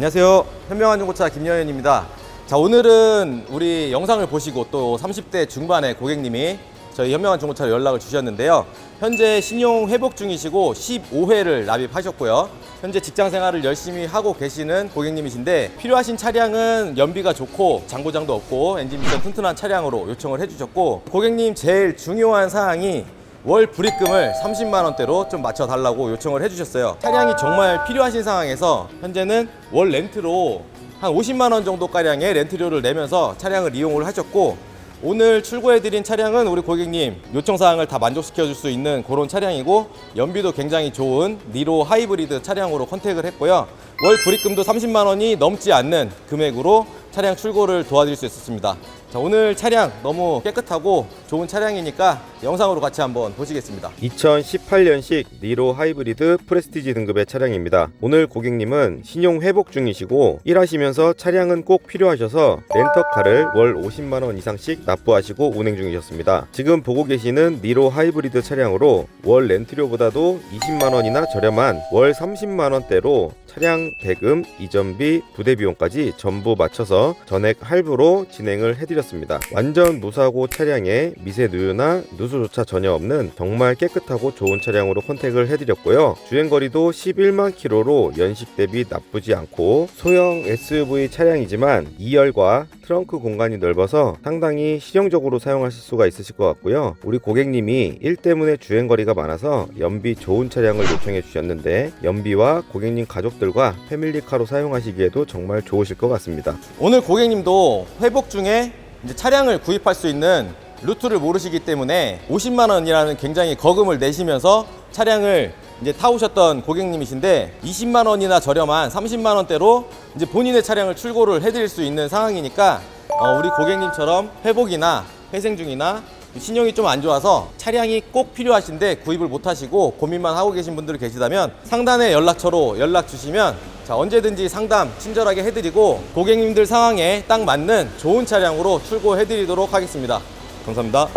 안녕하세요. 현명한 중고차 김여현입니다. 자, 오늘은 우리 영상을 보시고 또 30대 중반의 고객님이 저희 현명한 중고차로 연락을 주셨는데요. 현재 신용 회복 중이시고 15회를 납입하셨고요. 현재 직장 생활을 열심히 하고 계시는 고객님이신데 필요하신 차량은 연비가 좋고 장고장도 없고 엔진 미션 튼튼한 차량으로 요청을 해주셨고 고객님 제일 중요한 사항이 월 불입금을 30만 원대로 좀 맞춰 달라고 요청을 해주셨어요. 차량이 정말 필요하신 상황에서 현재는 월 렌트로 한 50만 원 정도 가량의 렌트료를 내면서 차량을 이용을 하셨고 오늘 출고해드린 차량은 우리 고객님 요청 사항을 다 만족시켜 줄 수 있는 그런 차량이고 연비도 굉장히 좋은 니로 하이브리드 차량으로 컨택을 했고요. 월 불입금도 30만 원이 넘지 않는 금액으로 차량 출고를 도와드릴 수 있었습니다. 자, 오늘 차량 너무 깨끗하고 좋은 차량이니까 영상으로 같이 한번 보시겠습니다. 2018년식 니로 하이브리드 프레스티지 등급의 차량입니다. 오늘 고객님은 신용 회복 중이시고 일하시면서 차량은 꼭 필요하셔서 렌터카를 월 50만 원 이상씩 납부하시고 운행 중이셨습니다. 지금 보고 계시는 니로 하이브리드 차량으로 월 렌트료보다도 20만 원이나 저렴한 월 30만 원대로 차량 대금, 이전비, 부대 비용까지 전부 맞춰서 전액 할부로 진행을 해드렸습니다. 완전 무사고 차량에 미세 누유나 누수조차 전혀 없는 정말 깨끗하고 좋은 차량으로 컨택을 해드렸고요. 주행거리도 11만 킬로로 연식 대비 나쁘지 않고 소형 SUV 차량이지만 2열과 트렁크 공간이 넓어서 상당히 실용적으로 사용하실 수가 있으실 것 같고요. 우리 고객님이 일 때문에 주행거리가 많아서 연비 좋은 차량을 요청해 주셨는데 연비와 고객님 가족들과 패밀리카로 사용하시기에도 정말 좋으실 것 같습니다. 오늘 고객님도 회복 중에 이제 차량을 구입할 수 있는 루트를 모르시기 때문에 50만 원이라는 굉장히 거금을 내시면서 차량을 이제 타오셨던 고객님이신데 20만 원이나 저렴한 30만 원대로 이제 본인의 차량을 출고를 해드릴 수 있는 상황이니까 어, 우리 고객님처럼 회복이나 회생 중이나 신용이 좀 안 좋아서 차량이 꼭 필요하신데 구입을 못 하시고 고민만 하고 계신 분들이 계시다면 상단의 연락처로 연락 주시면 자, 언제든지 상담 친절하게 해드리고 고객님들 상황에 딱 맞는 좋은 차량으로 출고해드리도록 하겠습니다. 감사합니다.